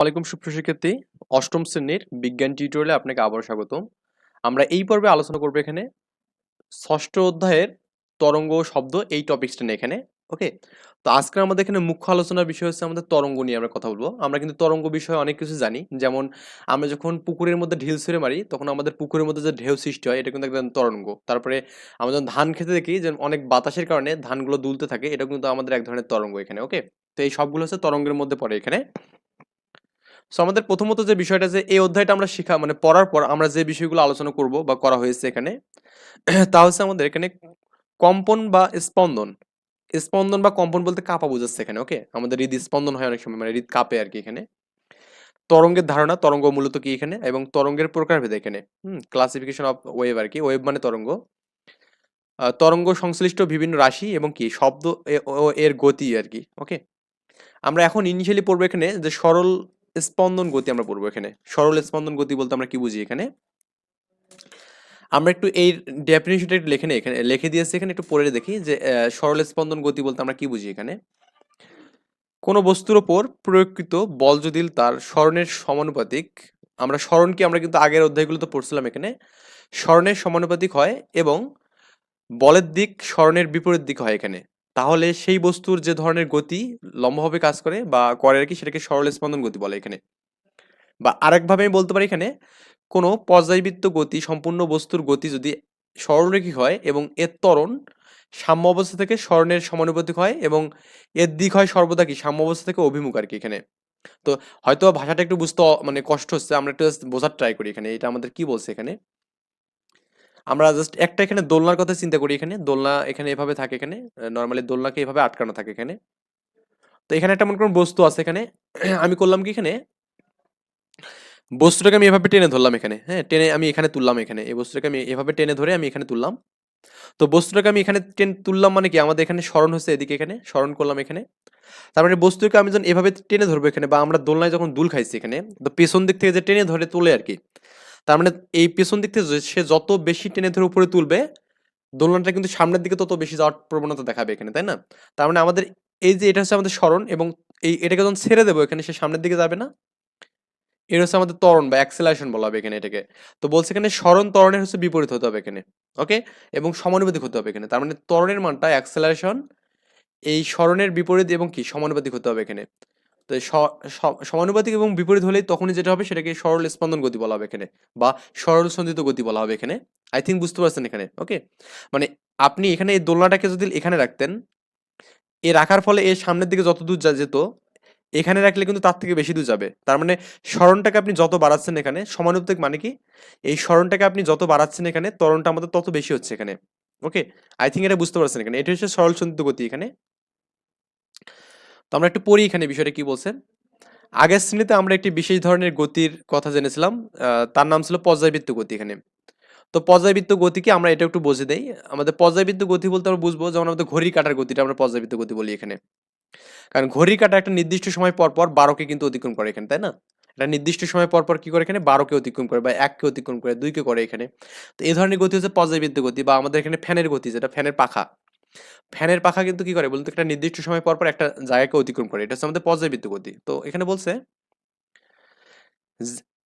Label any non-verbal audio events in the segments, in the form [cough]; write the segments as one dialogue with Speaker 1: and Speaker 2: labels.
Speaker 1: ওয়ালাইকুম সুপ্রশিক্ষার্থী অষ্টম শ্রেণির বিজ্ঞান টিউটোরিয়ালে আপনাকে আবারও স্বাগতম। আমরা এই পর্বে আলোচনা করব এখানে ষষ্ঠ অধ্যায়ের তরঙ্গ শব্দ এই টপিক্সটা নিয়ে এখানে ওকে তো আজকে আমাদের এখানে মুখ্য আলোচনার বিষয় হচ্ছে আমাদের তরঙ্গ নিয়ে আমরা কথা বলব। আমরা কিন্তু তরঙ্গ বিষয়ে অনেক কিছু জানি। যেমন আমরা যখন পুকুরের মধ্যে ঢিল ছুঁড়ে মারি, তখন আমাদের পুকুরের মধ্যে যে ঢেউ সৃষ্টি হয়, এটা কিন্তু একদম তরঙ্গ। তারপরে আমরা যখন ধান খেতে দেখি, যে অনেক বাতাসের কারণে ধানগুলো দুলতে থাকে এটা কিন্তু আমাদের এক ধরনের তরঙ্গ এখানে ওকে তো এই সবগুলো হচ্ছে তরঙ্গের মধ্যে পড়ে এখানে। সো আমাদের প্রথমত যে বিষয়টা যে এই অধ্যায়টা আমরা শিখা মানে পড়ার পর আমরা যে বিষয়গুলো আলোচনা করব বা করা হয়েছে এখানে, [clears throat] তা হচ্ছে আমাদের এখানে কম্পন বা স্পন্দন। স্পন্দন বা কম্পন বলতে কাঁপা বোঝাচ্ছে এখানে ওকে আমাদের হৃদ স্পন্দন হয় অনেক সময় মানে হৃদ কাঁপে আর কি এখানে। তরঙ্গের ধারণা, তরঙ্গ মূলত কি এখানে? এবং তরঙ্গের প্রকারভেদ এখানে, হুম? ক্লাসিফিকেশন অফ ওয়েভ আর কি ওয়েভ মানে তরঙ্গ। তরঙ্গ সংশ্লিষ্ট বিভিন্ন রাশি এবং কি, শব্দ এর গতি আর কি ওকে আমরা এখন ইনিশিয়ালি পড়ব এখানে যে সরল স্পন্দন গতি আমরা পড়ব এখানে। সরল স্পন্দন গতি বলতে আমরা কি বুঝি এখানে? আমরা একটু এই ডেফিনেশনটা একটু লিখে এখানে, লিখে দিয়েছি এখানে, একটু পড়ে দেখি যে সরল স্পন্দন গতি বলতে আমরা কি বুঝি এখানে? কোনো বস্তুর ওপর প্রয়োগকৃত বল যদি তার স্মরণের সমানুপাতিক, আমরা স্মরণকে আমরা কিন্তু আগের অধ্যায়গুলোতে পড়ছিলাম এখানে? স্মরণের সমানুপাতিক হয় এবং বলের দিক স্মরণের বিপরীত দিক হয় এখানে। তাহলে সেই বস্তুর যে ধরনের গতি লম্বভাবে কাজ করে বা করে আর কি, সেটাকে সরল স্পন্দন গতি বলে এখানে। বা আরেকভাবে আমি বলতে পারি এখানে, কোনো পর্যায়বৃত্ত গতি, সম্পূর্ণ বস্তুর গতি যদি সরলরেখী হয় এবং এর ত্বরণ সাম্য অবস্থা থেকে স্বর্ণের সমানুপাতিক হয় এবং এর দিক হয় সর্বদা কি, সাম্য অবস্থা থেকে অভিমুখ আর কি এখানে। তো হয়তো ভাষাটা একটু বুঝতে মানে কষ্ট হচ্ছে, আমরা একটু বোঝার ট্রাই করি এখানে, এটা আমাদের কি বলছে এখানে? আমরা জাস্ট একটা এখানে দোলনার কথা চিন্তা করি এখানে। দোলনা এখানে এভাবে থাকে এখানে। নর্মালি দোলনাকে এভাবে আটকানো থাকে এখানে। তো এখানে একটা মনে করুন বস্তু আছে এখানে। [clears throat] আমি করলাম কি এখানে? বস্তুটাকে আমি এভাবে টেনে ধরলাম এখানে। হ্যাঁ টেনে আমি এখানে তুললাম এখানে। এই বস্তুটাকে আমি এভাবে টেনে ধরে আমি এখানে তুললাম। তো বস্তুটাকে আমি এখানে টেন তুললাম মানে কি? আমাদের এখানে স্মরণ হচ্ছে এদিকে এখানে। স্মরণ করলাম এখানে। তার মানে বস্তুকে আমি যখন এভাবে টেনে ধরবো এখানে বা আমরা দোলনায় যখন দুল খাইছি এখানে, তো পেছন দিক থেকে যে টেনে ধরে তোলে আর কি তার মানে এই পেছন দিক থেকে সে যত বেশি টেনে ধরে উপরে তুলবে, দোলনাটা কিন্তু সামনের দিকে তত বেশি যাওয়ার প্রবণতা দেখাবে এখানে, তাই না? তার মানে আমাদের এই যে এটা হচ্ছে আমাদের স্মরণ এবং এই এটাকে যখন ছেড়ে দেবো, এখানে সে সামনের দিকে যাবে না? এটা হচ্ছে আমাদের ত্বরণ বা অ্যাক্সেলারেশন বলা হবে এখানে এটাকে। তো বলছে এখানে স্মরণ ত্বরণের হচ্ছে বিপরীত হতে হবে এখানে ওকে এবং সমানুপাতিক হতে হবে এখানে, তার মানে ত্বরণের মানটা অ্যাক্সেলারেশন এই স্মরণের বিপরীত এবং কি? সমানুপাতিক হতে হবে এখানে। তো সমানুপাতিক এবং বিপরীত হলেই তখনই যেটা হবে সেটাকে সরল স্পন্দন গতি বলা হবে এখানে, বা সরল সন্ধিত গতি বলা হবে এখানে। আই থিঙ্ক বুঝতে পারছেন এখানে ওকে মানে আপনি এখানে এই দোলনাটাকে যদি এখানে রাখতেন, এ রাখার ফলে এর সামনের দিকে যত দূর যা যেত, এখানে রাখলে কিন্তু তার থেকে বেশি দূর যাবে। তার মানে স্মরণটাকে আপনি যত বাড়াচ্ছেন এখানে, সমানুপাতিক মানে কি? এই স্মরণটাকে আপনি যত বাড়াচ্ছেন এখানে তরণটা আমাদের তত বেশি হচ্ছে এখানে ওকে আই থিঙ্ক এটা বুঝতে পারছেন এখানে। এটা হচ্ছে সরল সন্ধিত গতি এখানে। তো আমরা একটু পড়ি এখানে বিষয়টা কি বলছেন আগের শ্রেণীতে আমরা একটি বিশেষ ধরনের গতির কথা জেনেছিলাম তার নাম ছিল পর্যায়বৃত্ত গতি এখানে। তো পর্যায়বৃত্ত গতিকে আমরা এটা একটু বুঝে দেই। আমাদের পর্যায়বৃত্ত গতি বলতে আমরা বুঝব যেমন আমাদের ঘড়ির কাটার গতিটা আমরা পর্যায়বৃত্ত গতি বলি এখানে। কারণ ঘড়ি কাটা একটা নির্দিষ্ট সময় পর পর বারোকে কিন্তু অতিক্রম করে এখানে, তাই না? একটা নির্দিষ্ট সময় পর পর কি করে এখানে? বারোকে অতিক্রম করে বা এককে অতিক্রম করে, দুইকে করে এখানে। তো এই ধরনের গতি হচ্ছে পর্যায়বৃত্ত গতি বা আমাদের এখানে ফ্যানের গতি, যেটা ফ্যানের পাখা। ফ্যানের পাখা কিন্তু কি করে বলতে একটা নির্দিষ্ট সময় পর পর একটা জায়গাকে অতিক্রম করে। এটা হচ্ছে আমাদের পর্যায়বৃত্ত গতি। তো এখানে বলছে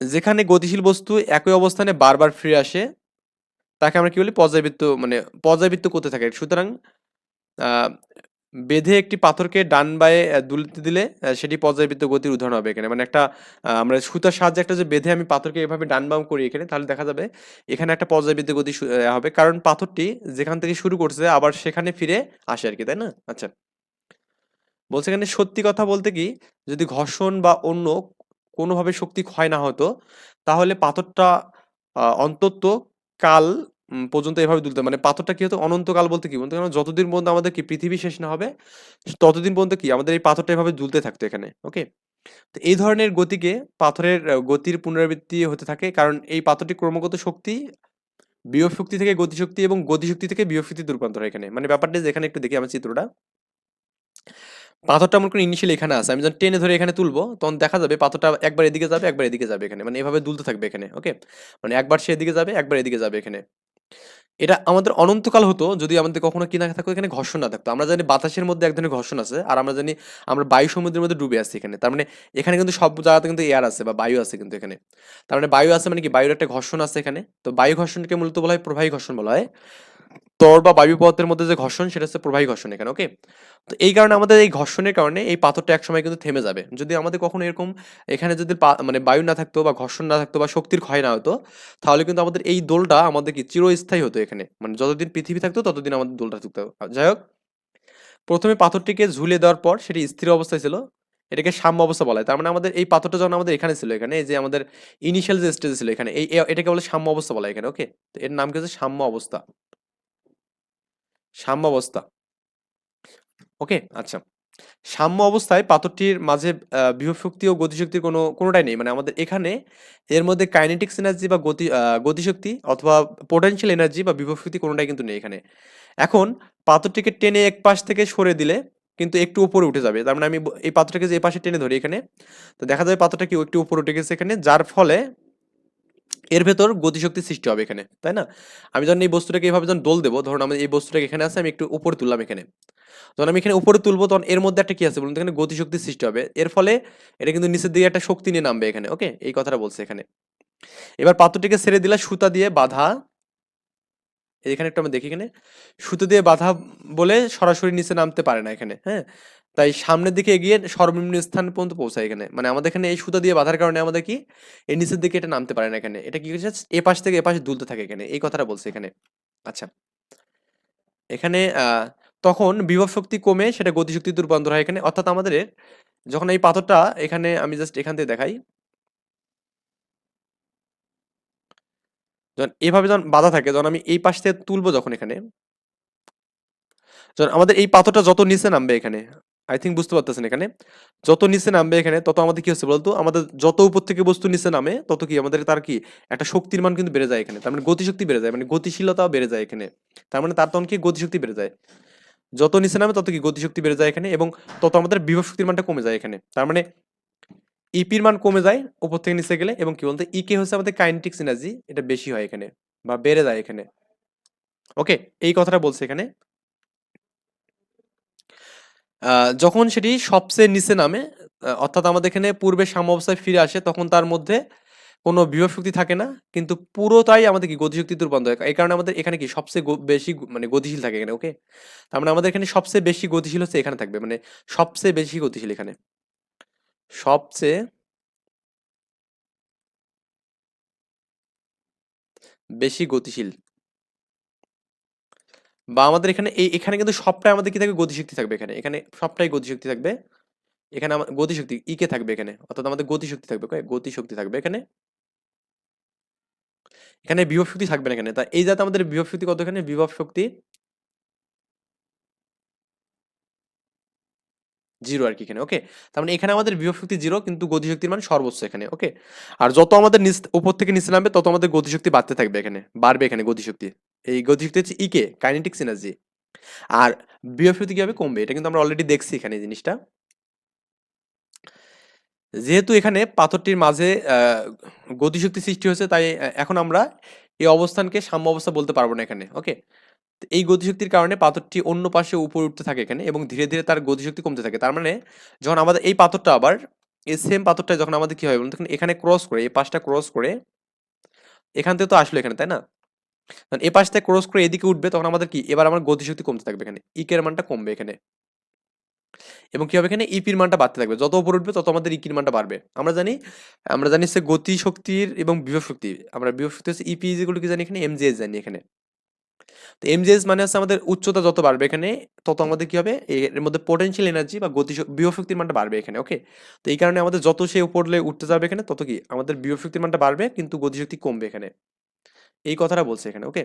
Speaker 1: যেখানে গতিশীল বস্তু একই অবস্থানে বারবার ফিরে আসে, তাকে আমরা কি বলি? পর্যায়বৃত্ত মানে পর্যায়বৃত্ত করতে থাকে। সুতরাং বেঁধে একটি পাথরকে ডান বায়ে দুলতে দিলে সেটি পর্যায়বৃত্ত গতির উদাহরণ হবে এখানে। মানে একটা আমরা সুতার সাহায্যে একটা যে বেঁধে আমি পাথরকে এভাবে ডান বাম করি এখানে, তাহলে দেখা যাবে এখানে একটা পর্যায়বৃত্ত গতি হবে। কারণ পাথরটি যেখান থেকে শুরু করছে, আবার সেখানে ফিরে আসে আর কি তাই না? আচ্ছা। বলছে এখানে, সত্যি কথা বলতে কি, যদি ঘর্ষণ বা অন্য কোনোভাবে শক্তি ক্ষয় না হতো, তাহলে পাথরটা অন্তত কাল পর্যন্ত এভাবে দুলতে মানে পাথরটা কি হতো? অনন্তকাল বলতে কি? বলতে যতদিন পর্যন্ত আমাদের কি পৃথিবী শেষ না হবে, ততদিন পর্যন্ত কি? আমাদের এই পাথরটা এভাবে দুলতে থাকতো এখানে ওকে তো এই ধরনের গতিকে পাথরের গতির পুনরাবৃত্তি হতে থাকে। কারণ এই পাথরটি ক্রমাগত শক্তি বিয়োগ শক্তি থেকে গতিশক্তি এবং গতিশক্তি থেকে বিয়োগ শক্তিতে রূপান্তর হয় এখানে। মানে ব্যাপারটা যে এখানে একটু দেখি আমার চিত্রটা। পাথরটা মনে করি ইনিশিয়ালি এখানে আছে। আমি যখন টেনে ধরে এখানে তুলবো, তখন দেখা যাবে পাথরটা একবার এদিকে যাবে, একবার এদিকে যাবে এখানে। মানে এভাবে দুলতে থাকবে এখানে ওকে মানে একবার সে এদিকে যাবে, একবার এদিকে যাবে এখানে। এটা আমাদের অনন্তকাল হতো যদি আমাদের কখনো কি না থাকতো, এখানে ঘর্ষণ না থাকতো। আমরা জানি বাতাসের মধ্যে এক ধরনের ঘর্ষণ আছে, আর আমরা জানি আমরা বায়ু সমুদ্রের মধ্যে ডুবে আছি এখানে। তার মানে এখানে কিন্তু সব জায়গাতে কিন্তু এয়ার আছে বা বায়ু আছে কিন্তু এখানে। তার মানে বায়ু আছে মানে কি? বায়ুর একটা ঘর্ষণ আছে এখানে। তো বায়ু ঘর্ষণকে মূলত বলা হয় প্রবাহী ঘর্ষণ বলা হয়। তর বা বায়ু মধ্যে যে ঘর্ষণ, সেটা হচ্ছে প্রবাহী ঘর্ষণ এখানে ওকে তো এই কারণে আমাদের এই ঘর্ষণের কারণে এই পাথরটা একসময় কিন্তু থেমে যাবে। যদি আমাদের কখনো এরকম এখানে যদি মানে বায়ু না থাকতো বা ঘর্ষণ না থাকতো বা শক্তির ক্ষয় না হতো, তাহলে কিন্তু আমাদের এই দোলটা আমাদের কি চিরস্থায়ী হতো এখানে। মানে যতদিন পৃথিবী থাকতো, ততদিন আমাদের দোলটা থাকতো। যাই হোক, প্রথমে পাথরটিকে ঝুলে দেওয়ার পর সেটি স্থির অবস্থায় ছিল। এটাকে সাম্য অবস্থা বলা হয়। তার মানে আমাদের এই পাথরটা যখন আমাদের এখানে ছিল, এখানে এই যে আমাদের ইনিশিয়াল যে স্টেজ ছিল এখানে, এই, এটাকে বলে সাম্য অবস্থা বলা এখানে ওকে তো এর নাম কি হচ্ছে? সাম্য অবস্থা। সাম্য অবস্থা ওকে আচ্ছা। সাম্য অবস্থায় পাথরটির মাঝে বিভব শক্তি ও গতিশক্তির কোনো, কোনোটাই নেই। মানে আমাদের এখানে এর মধ্যে কাইনেটিক্স এনার্জি বা গতি গতিশক্তি অথবা পোটেনশিয়াল এনার্জি বা বিভব শক্তি কোনোটাই কিন্তু নেই এখানে। এখন পাথরটিকে টেনে এক পাশ থেকে সরে দিলে কিন্তু একটু উপরে উঠে যাবে। তার মানে আমি এই পাথরটাকে যে পাশে টেনে ধরি এখানে, তো দেখা যাবে পাথরটা কি একটু উপরে উঠে গেছে এখানে, যার ফলে এর ভেতর গতিশক্তি সৃষ্টি হবে এখানে, তাই না? আমি যখন এই বস্তুটাকে এইভাবে যখন দোল দেবো, ধরুন আমি এই বস্তুটাকে এখানে আছে, আমি একটু উপরে তুললাম এখানে। যখন আমি এখানে উপরে তুলবো, তখন এর মধ্যে একটা কি আছে বলুন এখানে গতিশক্তি সৃষ্টি হবে। এর ফলে এটা কিন্তু নিচের দিকে একটা শক্তি নিয়ে নামবে এখানে, ওকে? এই কথাটা বলছে এখানে। এবার পাত্রটিকে ছেড়ে দিলা, সুতা দিয়ে বাধা। এখানে একটু আমরা দেখি এখানে। সুতো দিয়ে বাধা বলে সরাসরি নিচে নামতে পারে না এখানে হ্যাঁ? তাই সামনের দিকে এগিয়ে সর্বনিম্ন স্থান পর্যন্ত পৌঁছায় এখানে। মানে আমাদের এখানে এই সুতা দিয়ে বাঁধার কারণে আমাদের কি? এই নিচের দিকে এটা নামতে পারে না এখানে। এটা কি হচ্ছে এ পাশ থেকে এ পাশে দুলতে থাকে এখানে। এই কথাটা বলছে এখানে। আচ্ছা। এখানে তখন বিভব শক্তি কমে সেটা গতিশক্তিতে রূপান্তর হয় এখানে। অর্থাৎ আমাদের যখন এই পাথরটা এখানে, আমি জাস্ট এখান থেকে দেখাই। যখন এভাবে যখন বাধা থাকে, যখন আমি এই পাশ থেকে তুলবো যখন এখানে, যখন আমাদের এই পাথরটা যত নিচে নামবে এখানে আই থিঙ্ক বুঝতে পারতেছেন এখানে। যত নিচে নামবে এখানে, তত আমাদের কি হচ্ছে বলতো? আমাদের যত উপর থেকে বস্তু নিচে নামে, তত কি আমাদের তার কি? একটা শক্তির মান কিন্তু বেড়ে যায় এখানে। তার মানে গতিশক্তি বেড়ে যায় মানে গতিশীলতাও বেড়ে যায় এখানে। তার মানে তার তখন কি? গতিশক্তি বেড়ে যায়। যত নিচে নামে, তত কি গতিশক্তি বেড়ে যায় এখানে এবং তত আমাদের বিভব শক্তির মানটা কমে যায় এখানে। তার মানে ইপির মান কমে যায় উপর থেকে নিচে গেলে এবং কি বলতে? ইকে হচ্ছে আমাদের কাইনেটিক্স এনার্জি এটা বেশি হয় এখানে বা বেড়ে যায় এখানে। ওকে এই কথাটা বলছে এখানে। যখন সেটি সবচেয়ে নিচে নামে অর্থাৎ আমাদের এখানে পূর্বে সাম্য অবস্থায় ফিরে আসে, তখন তার মধ্যে কোনো বিভব শক্তি থাকে না, কিন্তু পুরোটাই আমাদের কি গতিশক্তিতে রূপান্তর হয়। এই কারণে আমাদের এখানে কি সবচেয়ে বেশি মানে গতিশীল থাকে এখানে ওকে তার মানে আমাদের এখানে সবচেয়ে বেশি গতিশীল হচ্ছে এখানে থাকবে মানে সবচেয়ে বেশি গতিশীল এখানে। সবচেয়ে বেশি গতিশীল বা আমাদের এখানে এই, এখানে কিন্তু সবটাই আমাদের কি থাকবে? গতিশক্তি থাকবে এখানে। এখানে সবটাই গতিশক্তি থাকবে। এখানে আমার গতিশক্তি ইকে থাকবে এখানে। অর্থাৎ আমাদের গতিশক্তি থাকবে? গতিশক্তি থাকবে এখানে। এখানে বিভব শক্তি থাকবে না এখানে। তা এই যাতে আমাদের বিভব শক্তি কত এখানে? বিভব শক্তি জিরো আর কি এখানে ওকে তার মানে এখানে আমাদের বিভব শক্তি জিরো কিন্তু গতিশক্তির মান সর্বোচ্চ এখানে ওকে আর যত আমাদের উপর থেকে নিচে নামবে, তত আমাদের গতিশক্তি বাড়তে থাকবে এখানে, বাড়বে এখানে গতিশক্তি। এই গতিশক্তি হচ্ছে ইকে কাইনেটিক্স এনার্জি আর শক্তি কীভাবে কমবে? এটা কিন্তু আমরা অলরেডি দেখছি এখানে জিনিসটা। যেহেতু এখানে পাথরটির মাঝে গতিশক্তি সৃষ্টি হয়েছে, তাই এখন আমরা এই অবস্থানকে সাম্য অবস্থা বলতে পারব না এখানে, ওকে? এই গতিশক্তির কারণে পাথরটি অন্য পাশে উপরে উঠতে থাকে এখানে এবং ধীরে ধীরে তার গতিশক্তি কমতে থাকে। তার মানে যখন আমাদের এই পাথরটা আবার, এই সেম পাথরটা যখন আমাদের কি হয় বলুন এখানে ক্রস করে, এই পাশটা ক্রস করে, এখান থেকে তো আসলো এখানে, তাই না? এই পাশ থেকে ক্রস করে এদিকে উঠবে, তখন আমাদের কি? এবার আমার গতিশক্তি কমতে থাকবে এখানে। ইকের মানটা কমবে এখানে। এবং কি হবে এখানে? ইপির মানটা বাড়তে থাকবে। যত উপর উঠবে, তত আমাদের ইকির মানটা বাড়বে। আমরা জানি আমরা জানি সে গতি শক্তির এবং বিভব শক্তি আমরা বিভব শক্তি হচ্ছে ইপি যেগুলো কি জানি এখানে? এমজিএস জানি এখানে। তো এমজিএস মানে হচ্ছে আমাদের উচ্চতা যত বাড়বে এখানে, তত আমাদের কি হবে? এর মধ্যে পোটেনশিয়াল এনার্জি বা গতি বিভব শক্তির মানটা বাড়বে এখানে ওকে তো এই কারণে আমাদের যত সে উপরে উঠতে যাবে এখানে, তত কি? আমাদের বিভব শক্তির মানটা বাড়বে, কিন্তু গতিশক্তি কমবে এখানে। এই কথাটা বলছে এখানে ওকে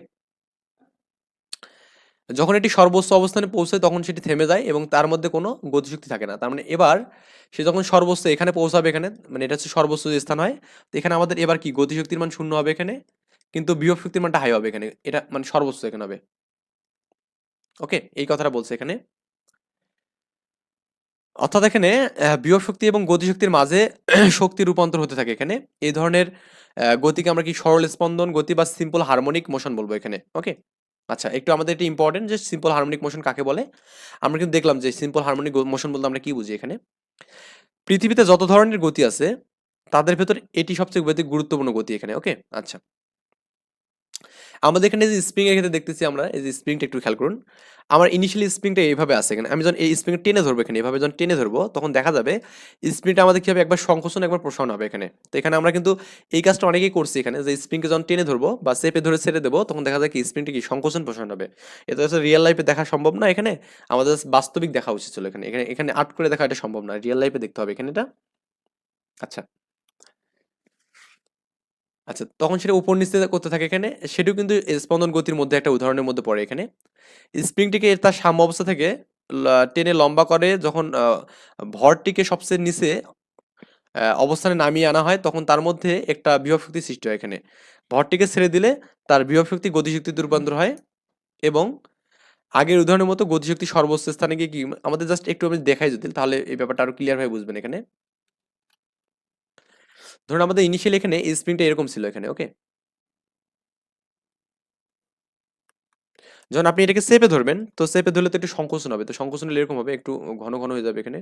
Speaker 1: যখন এটি সর্বোচ্চ অবস্থানে পৌঁছায় তখন সেটি থেমে যায় এবং তার মধ্যে কোনো গতিশক্তি থাকে না। তার মানে এবার সে যখন সর্বোচ্চ এখানে পৌঁছাবে এখানে মানে এটা হচ্ছে সর্বোচ্চ যে স্থান হয়, তো এখানে আমাদের এবার কি? গতিশক্তির মান শূন্য হবে এখানে, কিন্তু বিভব শক্তির মানটা হাই হবে এখানে, এটা মানে সর্বোচ্চ এখানে হবে। ওকে এই কথাটা বলছে এখানে। অর্থাৎ এখানে বিভব শক্তি এবং গতিশক্তির মাঝে [clears throat] শক্তি রূপান্তর হতে থাকে এখানে। এই ধরনের গতিকে আমরা কি সরল স্পন্দন গতি বা সিম্পল হারমোনিক মোশন বলব এখানে ওকে আচ্ছা একটু আমাদের এটা ইম্পর্টেন্ট যে সিম্পল হারমোনিক মোশন কাকে বলে? আমরা কিন্তু দেখলাম যে সিম্পল হারমোনিক মোশন বলতে আমরা কি বুঝি এখানে? পৃথিবীতে যত ধরনের গতি আছে, তাদের ভেতর এটি সবচেয়ে গুরুত্বপূর্ণ গতি এখানে ওকে আচ্ছা। আমাদের এখানে যে স্প্রিং এর ক্ষেত্রে দেখতেছি আমরা, এই যে স্প্রিংটা একটু খেয়াল করুন। আমার ইনিশিয়ালি স্প্রিংটা এইভাবে আছে এখানে। আমি যখন এই স্প্রিং টেনে ধরবো এখানে এভাবে যখন টেনে ধরবো, তখন দেখা যাবে স্প্রিংটা আমাদের কি হবে একবার সংকোচন, একবার প্রসারণ হবে এখানে। তো এখানে আমরা কিন্তু এই কাজটা অনেকেই করছি এখানে, যে স্প্রিংকে যখন টেনে ধরবো বা চেপে ধরে ছেড়ে দেবো, তখন দেখা যায় কি স্প্রিংটা কি সংকোচন, প্রসারণ হবে। এটা হচ্ছে রিয়েল লাইফে দেখা সম্ভব না এখানে, আমাদের বাস্তবিক দেখা উচিত ছিল এখানে। এখানে এখানে আর্ট করে দেখা এটা সম্ভব না রিয়েল লাইফে দেখতে হবে এখানে এটা। আচ্ছা। আচ্ছা তখন সেটা উপর নিচে করতে থাকে এখানে, সেটিও কিন্তু স্পন্দন গতির মধ্যে একটা উদাহরণের মধ্যে পড়ে এখানে। স্প্রিংটিকে তার সাম্য অবস্থা থেকে টেনে লম্বা করে যখন ভরটিকে সবচেয়ে নিচে অবস্থানে নামিয়ে আনা হয়, তখন তার মধ্যে একটা বিভব শক্তি সৃষ্টি হয় এখানে। ভরটিকে ছেড়ে দিলে তার বিভব শক্তি গতিশক্তিতে রূপান্তর হয় এবং আগের উদাহরণের মতো গতিশক্তি সর্বোচ্চ স্থানে গিয়ে কি, আমাদের জাস্ট একটু আমি দেখাই যদি, তাহলে এই ব্যাপারটা আরও ক্লিয়ার ভাবে বুঝবেন এখানে। ধরুন আমাদের ইনিশিয়ালি এখানে এই স্প্রিংটা এরকম ছিল এখানে ওকে যখন আপনি এটাকে চেপে ধরবেন, তো চেপে ধরলে তো একটু সংকোচন হবে, তো সংকোচন এরকম হবে, একটু ঘন ঘন হয়ে যাবে এখানে।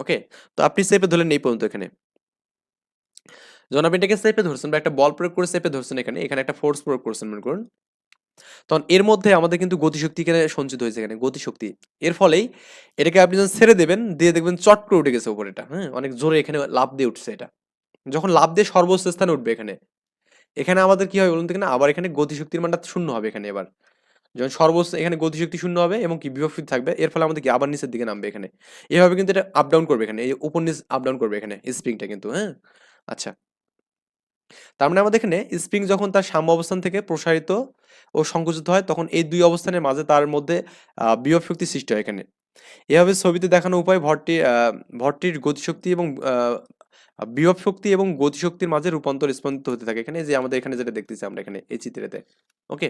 Speaker 1: ওকে তো আপনি চেপে ধরলেন এই পর্যন্ত এখানে। যখন আপনি এটাকে চেপে ধরছেন বা একটা বল প্রয়োগ করে চেপে ধরছেন এখানে এখানে একটা ফোর্স প্রয়োগ করছেন, মনে করুন। তখন এর মধ্যে আমাদের কিন্তু গতিশক্তি এখানে সঞ্চিত হয়েছে এখানে, গতিশক্তি। এর ফলেই এটাকে আপনি যখন ছেড়ে দেবেন, দিয়ে দেখবেন চট করে উঠে গেছে উপরে এটা হ্যাঁ? অনেক জোরে এখানে লাভ দিয়ে উঠছে এটা। যখন লাভ দিয়ে সর্বোচ্চ স্থানে উঠবে এখানে এখানে আমাদের কি হবে বলুন তো এখানে? আবার এখানে গতিশক্তির মানটা শূন্য হবে এখানে এবার। যখন সর্বোচ্চ এখানে গতিশক্তি শূন্য হবে এবং কি বিভক্তি থাকবে, এর ফলে আমাদের কি আবার নিচের দিকে নামবে এখানে। এভাবে কিন্তু এটা আপ ডাউন করবে এখানে, এই উপর নিচ আপ ডাউন করবে এখানে স্প্রিংটা কিন্তু হ্যাঁ? আচ্ছা। তার মানে আমাদের এখানে স্প্রিং যখন তার সাম্য অবস্থান থেকে প্রসারিত ও সংকুচিত হয়, তখন এই দুই অবস্থানের মাঝে তার মধ্যে বিভব শক্তি সৃষ্টি হয় এখানে। এভাবে ছবিতে দেখানো উপায় ভরটি ভরটির গতিশক্তি এবং বিভব শক্তি এবং গতিশক্তির মাঝে রূপান্তর স্পন্দিত হতে থাকে এখানে। যে আমাদের এখানে যেটা দেখতেছি আমরা এখানে, এই চিত্রেতে। ওকে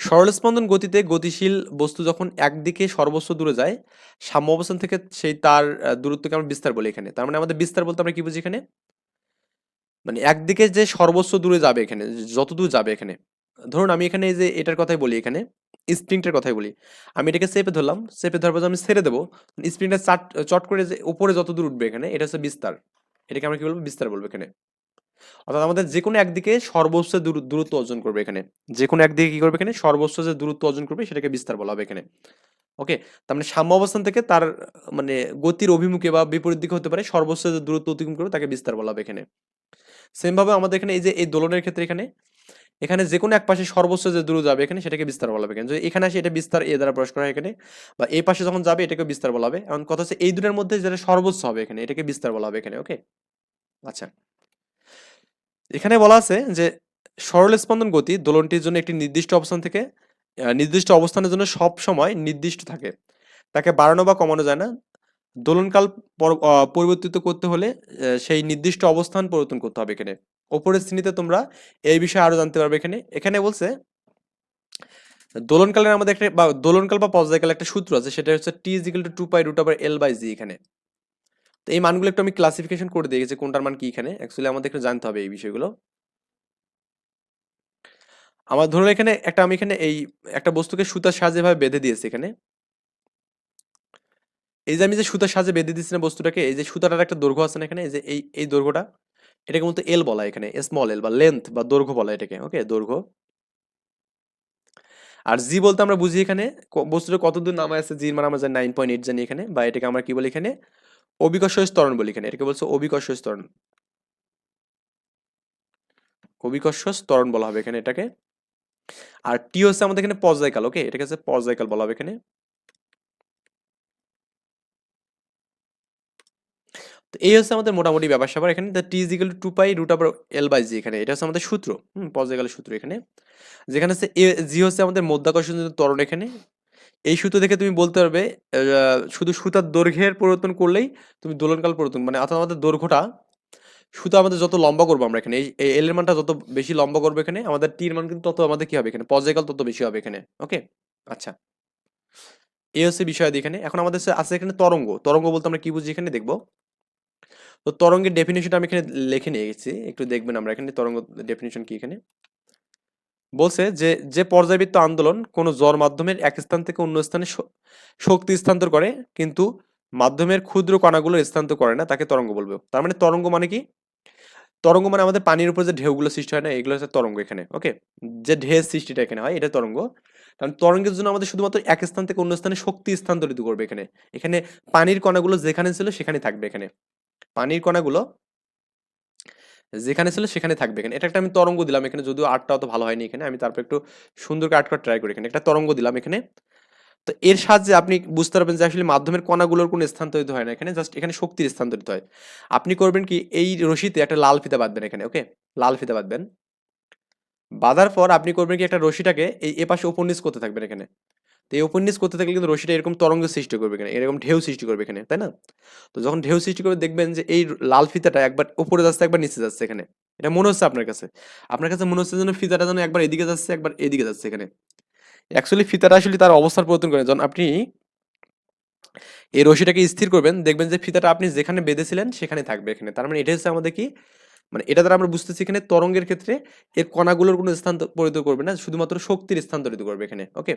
Speaker 1: সরল স্পন্দন গতিতে গতিশীল বস্তু যখন একদিকে সর্বোচ্চ দূরে যায়, সাম্য অবস্থান থেকে সেই তার দূরত্বকে আমরা বিস্তার বলি এখানে। তার মানে আমাদের বিস্তার বলতে আমরা কি বুঝি এখানে? মানে একদিকে যে সর্বোচ্চ দূরে যাবে এখানে যত দূর যাবে এখানে। ধরুন আমি এখানে যে এটার কথাই বলি এখানে, স্প্রিংটার কথাই বলি। আমি এটাকে চেপে ধরলাম, চেপে পর আমি ছেড়ে দেবো, স্প্রিংটা চাট, চট করে যে উপরে যত দূর উঠবে এখানে, এটা হচ্ছে বিস্তার। এটাকে আমরা কি বলব? বিস্তার বলব এখানে। অর্থাৎ আমাদের যে কোনো একদিকে সর্বোচ্চ দূরত্ব অর্জন করবে এখানে। যে কোনো একদিকে কি করবে এখানে? সর্বোচ্চ যে দূরত্ব অর্জন করবে সেটাকে বিস্তার বলা হবে এখানে। ওকে? তার মানে সাম্য অবস্থান থেকে তার মানে গতির অভিমুখে বা বিপরীত দিকে হতে পারে সর্বোচ্চ যে দূরত্ব অতিক্রম করবে তাকে বিস্তার বলা হবে এখানে। সেম ভাবে আমাদের এখানে এই যে এই দোলনের ক্ষেত্রে এখানে এখানে যে কোনো এক পাশে সর্বোচ্চ যে দূর যাবে এখানে সেটাকে বিস্তার বলা হবে এখানে। যদি এখানে আসে এটা বিস্তার এ দ্বারা প্রকাশ করা হয় এখানে বা এই পাশে যখন যাবে এটাকে বিস্তার বলা হবে। এখন কথা হচ্ছে এই দুটোর মধ্যে যেটা সর্বোচ্চ হবে এখানে এটাকে বিস্তার বলা হবে এখানে, ওকে? আচ্ছা। এখানে বলা আছে যে, সরল স্পন্দন গতি দোলনটির জন্য একটি নির্দিষ্ট অবস্থান থেকে নির্দিষ্ট অবস্থানের জন্য সব সময় নির্দিষ্ট থাকে। তাকে বাড়ানো বা কমানো যায় না। দোলনকাল পরিবর্তিত করতে হলে সেই নির্দিষ্ট অবস্থান পরিবর্তন করতে হবে এখানে। ওপরের শ্রেণীতে তোমরা এই বিষয়ে আরও জানতে পারবে এখানে। এখানে বলছে, দোলনকালের আমাদের একটা, বা দোলনকাল বা পর্যায়কাল একটা সূত্র আছে, সেটা হচ্ছে T is equal to two pi root over L by G এখানে। তো এই মানগুলো একটু আমি ক্লাসিফিকেশন করে দিয়েছি কোনটার মান কি এখানে? অ্যাকচুয়ালি আমাদের একটু জানতে হবে এই বিষয়গুলো। আমার ধরুন এখানে একটা, আমি এখানে এই একটা বস্তুকে সুতার সাহায্যে ভাবে বেঁধে দিয়েছি এখানে। এই যে আমি যে সুতার সাহায্যে বেঁধে দিচ্ছি না বস্তুটাকে, এই যে সুতাটার একটা দৈর্ঘ্য আছে না এখানে, এই যে এই এই দৈর্ঘ্যটা, এটাকে মূলত এল বলা এখানে স্মল এল বা লেন্থ বা দৈর্ঘ্য বলা এটাকে ওকে দৈর্ঘ্য। আর জি বলতে আমরা বুঝি এখানে বস্তুটা কত দূর নামায় আছে জির মানে আমরা জানি নাইন পয়েন্ট এইট জানি এখানে, বা এটাকে আমরা কি বলি এখানে? অবিকর্ষজ স্তরণ বলি এখানে, এটাকে বলছে অবিকর্ষজ স্তরণ অবিকর্ষজ ত্বরণ বলা হবে এখানে এটাকে। আর টি হচ্ছে আমাদের এখানে পর্যায়কাল ওকে এটাকে হচ্ছে পর্যায়কাল বলা হবে এখানে। এই হচ্ছে আমাদের মোটামুটি ব্যাপার স্যাপার। এখানে the T is equal to pi root over L by G এখানে। এটা হচ্ছে আমাদের সূত্র, হুম পর্যায়কালের সূত্র এখানে। যেখানে হচ্ছে এ জি হচ্ছে আমাদের মধ্যাকর্ষণ ত্বরণ এখানে। এই সূত্র দেখে তুমি বলতে পারবে শুধু সুতার দৈর্ঘ্যের পরিবর্তন করলেই তুমি দোলনকাল পরিবর্তন মানে অর্থাৎ আমাদের দৈর্ঘ্যটা, সুতো আমাদের যত লম্বা করব আমরা এখানে, এই এল এর মানটা যত বেশি লম্বা করব এখানে, আমাদের টির মান কিন্তু তত আমাদের কি হবে এখানে? পর্যায়কাল তত বেশি হবে এখানে, ওকে? আচ্ছা। এই হচ্ছে বিষয় এখানে, এখন আমাদের আছে এখানে তরঙ্গ তরঙ্গ বলতে আমরা কি বুঝি এখানে দেখব? তো তরঙ্গের ডেফিনিশনটা আমি এখানে লিখে নিয়ে গেছি একটু দেখবেন আমরা এখানে তরঙ্গ ডেফিনেশন কি এখানে? বলছে যে যে পর্যায়বৃত্ত আন্দোলন কোনো জ্বর মাধ্যমের এক স্থান থেকে অন্য স্থানে শক্তি স্থানান্তর করে, কিন্তু মাধ্যমের ক্ষুদ্র কণাগুলো স্থানান্তর করে না, তাকে তরঙ্গ বলবে। তার মানে তরঙ্গ মানে কি? তরঙ্গ মানে আমাদের পানির উপর যে ঢেউগুলো সৃষ্টি হয় না, এগুলো হচ্ছে তরঙ্গ এখানে, ওকে? যে ঢেউ সৃষ্টিটা এখানে হয়, এটা তরঙ্গ। কারণ তরঙ্গের জন্য আমাদের শুধুমাত্র এক স্থান থেকে অন্য স্থানে শক্তি স্থানান্তরিত করবে এখানে। এখানে পানির কণাগুলো যেখানে ছিল সেখানে থাকবে এখানে। পানির কণাগুলো যেখানে ছিল সেখানে থাকবে এখানে। এটা একটা আমি তরঙ্গ দিলাম এখানে, যদিও আর্টটা অত ভালো হয়নি এখানে। আমি তারপর একটু সুন্দর করে আর্ট করা ট্রাই করি এখানে। একটা তরঙ্গ দিলাম এখানে। তো এর সাহায্যে আপনি বুঝতে পারবেন যে আসলে মাধ্যমের কণাগুলোর কোনো স্থানান্তরিত হয় না এখানে জাস্ট এখানে শক্তির স্থানান্তরিত হয়। আপনি করবেন কি, এই রশিতে একটা লাল ফিতা বাঁধবেন এখানে ওকে লাল ফিতা বাঁধবেন। বাঁধার পর আপনি করবেন কি, একটা রশিটাকে এই এপাশে উপন্যাস করতে থাকবেন এখানে। তো এই উপন্যাস করতে থাকলে কিন্তু রশিটা এরকম তরঙ্গ সৃষ্টি করবে এখানে, এরকম ঢেউ সৃষ্টি করবে এখানে, তাই না? তো যখন ঢেউ সৃষ্টি করবে দেখবেন যে এই লাল ফিতাটা একবার উপরে যাচ্ছে, একবার নিচে যাচ্ছে এখানে। এটা মনে হচ্ছে আপনার কাছে? আপনার কাছে মনে হচ্ছে যেন ফিতাটা যেন একবার এদিকে যাচ্ছে, একবার এদিকে যাচ্ছে এখানে। অ্যাকচুয়ালি ফিতাটা আসলে তার অবস্থার পরিবর্তন করে। যখন আপনি এই রশিটাকে স্থির করবেন, দেখবেন যে ফিতাটা আপনি যেখানে বেঁধেছিলেন সেখানে থাকবে এখানে। তার মানে এটা হচ্ছে আমাদের কি? মানে এটা দ্বারা আমরা বুঝতেছি এখানে তরঙ্গের ক্ষেত্রে এর কণাগুলোর কোনো স্থান পরিবর্তন করবে না, শুধুমাত্র শক্তির স্থানান্তরিত করবে এখানে ওকে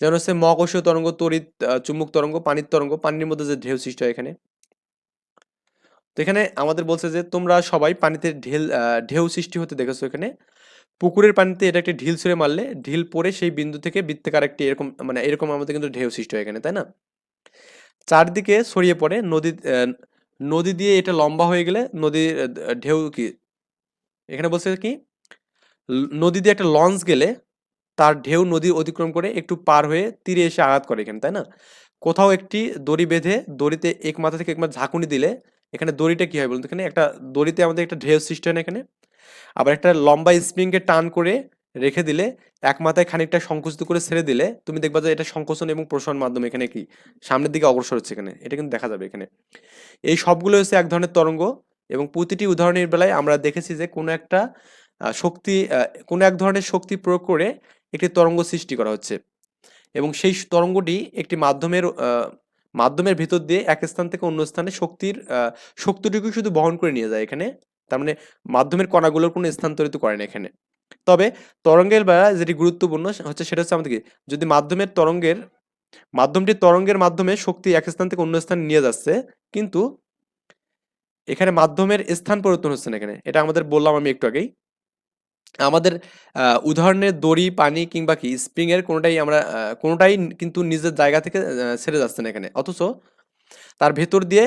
Speaker 1: যেমন হচ্ছে মহাকর্ষীয় তরঙ্গ, তড়িৎ চুম্বক তরঙ্গ, পানির তরঙ্গ, পানির মধ্যে যে ঢেউ সৃষ্টি হয় এখানে। তো এখানে আমাদের বলছে যে তোমরা সবাই পানিতে ঢেল ঢেউ সৃষ্টি হতে দেখেছ এখানে। পুকুরের পানিতে এটা একটি ঢিল ছুঁড়ে মারলে ঢিল পড়ে সেই বিন্দু থেকে বৃত্তাকার একটি এরকম মানে এরকম আমাদের কিন্তু ঢেউ সৃষ্টি হয় এখানে, তাই না? চারদিকে ছড়িয়ে পড়ে নদী নদী দিয়ে এটা লম্বা হয়ে গেলে নদীর ঢেউ কি? এখানে বলছে কি? নদী দিয়ে একটা লঞ্চ গেলে তার ঢেউ নদী অতিক্রম করে একটু পার হয়ে তীরে এসে আঘাত করে এখানে, তাই না? কোথাও একটি দড়ি বেঁধে দড়িতে এক মাথা থেকে এক ঝাঁকুনি দিলে এখানে দড়িটা কি হয় বলুন? এখানে একটা দড়িতে আমাদের একটা ঢেউ সৃষ্টি হয় না এখানে? আবার একটা লম্বা স্প্রিংকে টান করে রেখে দিলে এক মাথায় খানিকটা সংকুচিত করে ছেড়ে দিলে তুমি দেখবা যে এটা সংকোচন এবং প্রসারণ মাধ্যমে এখানে কি? সামনের দিকে অগ্রসর হচ্ছে এখানে। এটা কিন্তু দেখা যাবে এখানে। এই সবগুলো হচ্ছে এক ধরনের তরঙ্গ এবং প্রতিটি উদাহরণের বেলায় আমরা দেখেছি যে কোনো একটা শক্তি কোনো এক ধরনের শক্তি প্রয়োগ করে একটি তরঙ্গ সৃষ্টি করা হচ্ছে। এবং সেই তরঙ্গটি একটি মাধ্যমের মাধ্যমের ভিতর দিয়ে এক স্থান থেকে অন্য স্থানে শক্তির শক্তিটুকু শুধু বহন করে নিয়ে যায় এখানে। তার মানে মাধ্যমের কণাগুলোর কোনো স্থানান্তরিত করে না এখানে। তবে তরঙ্গের বেলা যেটি গুরুত্বপূর্ণ হচ্ছে সেটা হচ্ছে আমাদের কি যদি মাধ্যমের তরঙ্গের, মাধ্যমটি তরঙ্গের মাধ্যমে শক্তি এক স্থান থেকে অন্য স্থানে নিয়ে যাচ্ছে, কিন্তু এখানে মাধ্যমের স্থান পরিবর্তন হচ্ছে না এখানে। এটা আমাদের বললাম আমি একটু আগেই। আমাদের উদাহরণের দড়ি, পানি কিংবা কি স্প্রিং এর কোনোটাই আমরা কোনোটাই কিন্তু নিজের জায়গা থেকে ছেড়ে যাচ্ছে না এখানে। অথচ তার ভেতর দিয়ে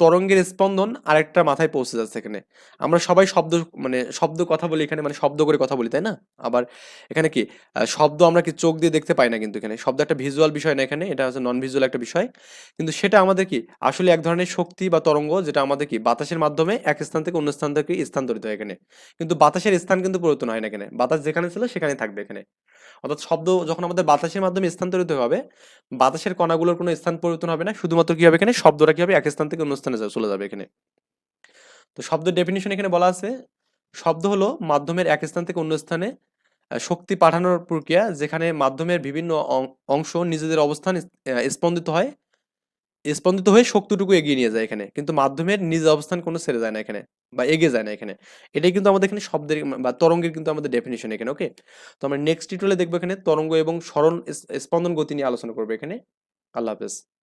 Speaker 1: তরঙ্গের স্পন্দন আরেকটা মাথায় পৌঁছে যাচ্ছে এখানে। আমরা সবাই শব্দ মানে শব্দ কথা বলি এখানে মানে শব্দ করে কথা বলি, তাই না? আবার এখানে কি শব্দ আমরা কি চোখ দিয়ে দেখতে পাই না কিন্তু এখানে? শব্দ একটা ভিজুয়াল বিষয় না এখানে, এটা হচ্ছে নন ভিজুয়াল একটা বিষয়। কিন্তু সেটা আমাদের কি, আসলে এক ধরনের শক্তি বা তরঙ্গ যেটা আমাদের কি, বাতাসের মাধ্যমে এক স্থান থেকে অন্য স্থান থেকে স্থানান্তরিত হয় এখানে। কিন্তু বাতাসের স্থান কিন্তু পরিবর্তন হয় না এখানে। বাতাস যেখানে ছিল সেখানে থাকবে এখানে। অর্থাৎ শব্দ যখন আমাদের বাতাসের মাধ্যমে স্থানান্তরিত হবে, বাতাসের কণাগুলোর কোনো স্থান পরিবর্তন হবে না। শুধুমাত্র কি হবে এখানে? শব্দটা কি হবে? এক স্থান থেকে অন্য স্থানে যা- চলে যাবে এখানে। তো শব্দের ডেফিনিশন এখানে বলা আছে। শব্দ হলো মাধ্যমের এক স্থান থেকে অন্য স্থানে শক্তি পাঠানোর প্রক্রিয়া যেখানে মাধ্যমের বিভিন্ন অংশ নিজেদের অবস্থান স্পন্দিত হয়। স্পন্দিত হয়ে শক্তিটুকু এগিয়ে নিয়ে যায় এখানে। কিন্তু মাধ্যমের নিজ অবস্থান কোনো ছেড়ে যায় না এখানে বা এগিয়ে যায় না এখানে। এটাই কিন্তু আমাদের এখানে শব্দের বা তরঙ্গের কিন্তু আমাদের ডেফিনিশন এখানে ওকে তো আমরা নেক্সট টিউটোরিয়ালে দেখব এখানে তরঙ্গ এবং সরল স্পন্দন গতি নিয়ে আলোচনা করব এখানে। আল্লাহ হাফেজ।